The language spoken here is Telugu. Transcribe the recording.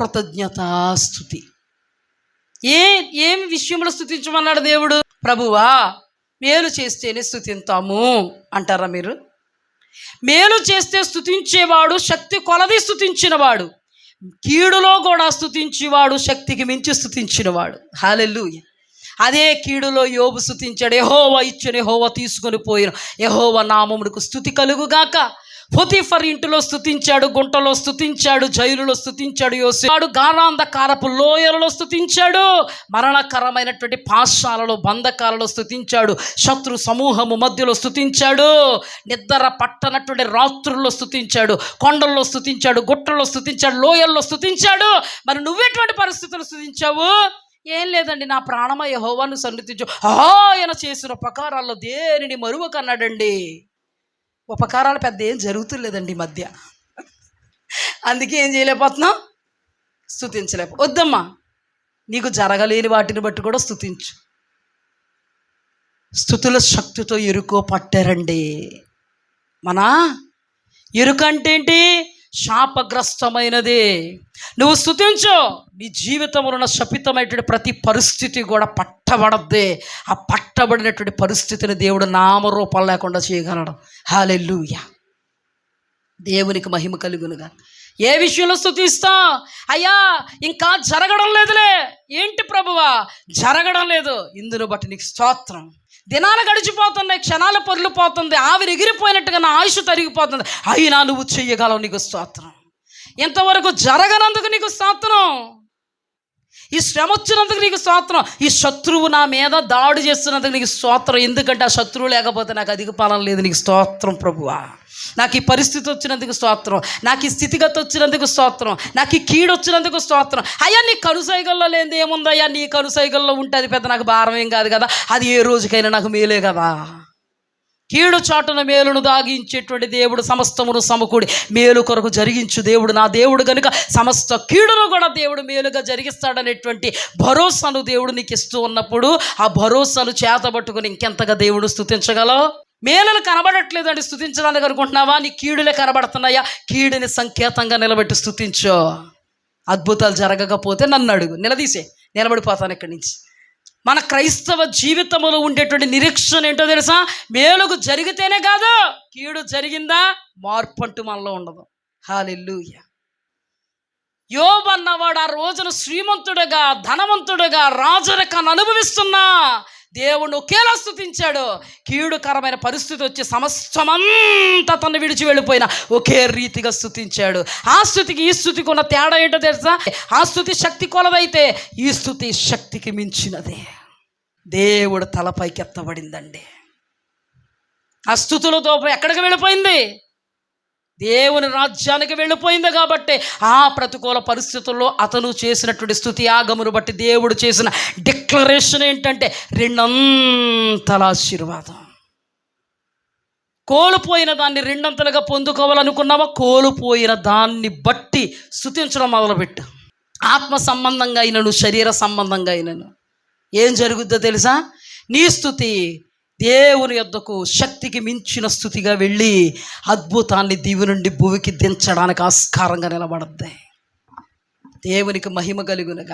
కృతజ్ఞతాస్థుతి ఏ ఏం విషయంలో స్థుతించమన్నాడు దేవుడు? ప్రభువా మేలు చేస్తేనే స్థుతింతాము అంటారా మీరు? మేలు చేస్తే స్థుతించేవాడు శక్తి కొలది స్థుతించినవాడు కీడులో కూడా స్థుతించేవాడు శక్తికి మించి స్థుతించినవాడు. హాలెల్లు అదే కీడులో యోబు స్థుతించాడు ఎహోవ ఇచ్చిన ఎహోవ తీసుకొని పోయిన ఎహోవ నామముడికి స్థుతి కలుగుగాక. పొతిఫర్ ఇంటిలో స్థుతించాడు గుంటలో స్థుతించాడు జైలులో స్థుతించాడు యోసేవాడు గానాంధకారపు లోయలలో స్థుతించాడు మరణకరమైనటువంటి పాశాలలో బంధకాలలో స్థుతించాడు శత్రు సమూహము మధ్యలో స్థుతించాడు నిద్ర పట్టనటువంటి రాత్రుల్లో స్థుతించాడు కొండల్లో స్థుతించాడు గుట్టల్లో స్థుతించాడు లోయల్లో స్థుతించాడు మరి నువ్వెటువంటి పరిస్థితులు స్థుతించావు ఏం లేదండి నా ప్రాణమయ హోవాను సన్నిధించు. ఆయన చేసిన ప్రకారాల్లో దేనిని మరువకన్నాడండి? ఉపకారాలు పెద్ద ఏం జరుగుతులేదండి ఈ మధ్య. అందుకే ఏం చేయలేకపోతున్నాం? స్థుతించలేక వద్దమ్మా నీకు జరగలేని వాటిని బట్టి కూడా స్థుతించు స్థుతుల శక్తితో ఎరుకో పట్టారండి. మన ఎరుక అంటే ఏంటి? శాపగ్రస్తమైనది. నువ్వు స్థుతించు నీ జీవితంలో ఉన్న శపితమైనటువంటి ప్రతి పరిస్థితి కూడా పట్టబడద్దే. ఆ పట్టబడినటువంటి పరిస్థితిని దేవుడు నామరూపం లేకుండా చేయగలడు. హాలెల్లుయ. దేవునికి మహిమ కలుగునుగా ఏ విషయంలో స్థుతిస్తా అయ్యా ఇంకా జరగడం లేదులే. ఏంటి ప్రభువా? జరగడం లేదు. ఇందును బట్టి నీకు స్తోత్రం. దినాలు గడిచిపోతున్నాయి క్షణాలు పొరిలిపోతుంది ఆవిరి ఎగిరిపోయినట్టుగా నా ఆయుష్ తరిగిపోతుంది. అయినా నువ్వు చెయ్యగలవు నీకు స్తోత్రం. ఇంతవరకు జరగనందుకు నీకు స్తోత్రం. ఈ శ్రమ వచ్చినందుకు నీకు స్తోత్రం. ఈ శత్రువు నా మీద దాడి చేస్తున్నందుకు నీకు స్తోత్రం. ఎందుకంటే ఆ శత్రువు లేకపోతే నాకు అధిక పాలన లేదు. నీకు స్తోత్రం ప్రభువా. నాకు ఈ పరిస్థితి వచ్చినందుకు స్తోత్రం. నాకు ఈ స్థితిగతి వచ్చినందుకు స్తోత్రం. నాకు ఈ కీడు వచ్చినందుకు స్తోత్రం. అయ్యా నీ కనుసైగల్లో లేనిది ఏముందయ్యా? నీ కనుసైగల్లో ఉంటే అది పెద్ద నాకు భారం ఏం కాదు కదా. అది ఏ రోజుకైనా నాకు మేలే కదా. కీడు చాటున మేలును దాగించేటువంటి దేవుడు సమస్తమును సమకూడి మేలు కొరకు జరిగించు దేవుడు నా దేవుడు కనుక సమస్త కీడును కూడా దేవుడు మేలుగా జరిగిస్తాడనేటువంటి భరోసాను దేవుడు నీకు ఇస్తూ ఉన్నప్పుడు ఆ భరోసాను చేతబట్టుకుని ఇంకెంతగా దేవుడు స్థుతించగలవు మేలులు కనబడట్లేదని స్థుతించడానికి అనుకుంటున్నావా? నీ కీడులే కనబడుతున్నాయా? కీడుని సంకేతంగా నిలబెట్టి స్థుతించో అద్భుతాలు జరగకపోతే నన్ను అడుగు. నిలదీసే. నిలబడిపోతాను ఇక్కడి నుంచి. మన క్రైస్తవ జీవితంలో ఉండేటువంటి నిరీక్షణ ఏంటో తెలుసా? మేలుకు జరిగితేనే కాదు కీడు జరిగిందా? మార్పు అంటూ మనలో ఉండదు. హాలెల్లుయ. యోబ్ అన్నవాడు ఆ రోజున శ్రీమంతుడుగా ధనవంతుడుగా రాజరికాన్ని అనుభవిస్తున్నా. దేవుడు ఒకేలా స్థుతించాడు కీడుకరమైన పరిస్థితి వచ్చి సమస్తమంతా తను విడిచి వెళ్ళిపోయిన ఒకే రీతిగా స్థుతించాడు ఆ స్థుతికి ఈ స్థుతికి ఉన్న తేడా ఏంటో తెలుసా? ఆ స్థుతి శక్తి కొలదైతే ఈ స్థుతి శక్తికి మించినదే. దేవుడు తలపైకి ఎత్తబడిందండి ఆ స్థుతులతో ఎక్కడికి వెళ్ళిపోయింది? దేవుని రాజ్యానికి వెళ్ళిపోయింది కాబట్టి ఆ ప్రతికూల పరిస్థితుల్లో అతను చేసినటువంటి స్థుతి ఆగమును బట్టి దేవుడు చేసిన డిక్లరేషన్ ఏంటంటే రెండంతల ఆశీర్వాదం. కోల్పోయిన దాన్ని రెండంతలుగా పొందుకోవాలనుకున్నావా? కోల్పోయిన దాన్ని బట్టి స్థుతించడం మొదలుపెట్టు. ఆత్మ సంబంధంగా అయినను శరీర సంబంధంగా అయినను. ఏం జరుగుద్దో తెలుసా? నీ స్థుతి దేవుని యొద్దకు శక్తికి మించిన స్థుతిగా వెళ్ళి అద్భుతాన్ని దీవి నుండి భూమికి దించడానికి ఆస్కారంగా నిలబడద్ది. దేవునికి మహిమ కలుగునగా.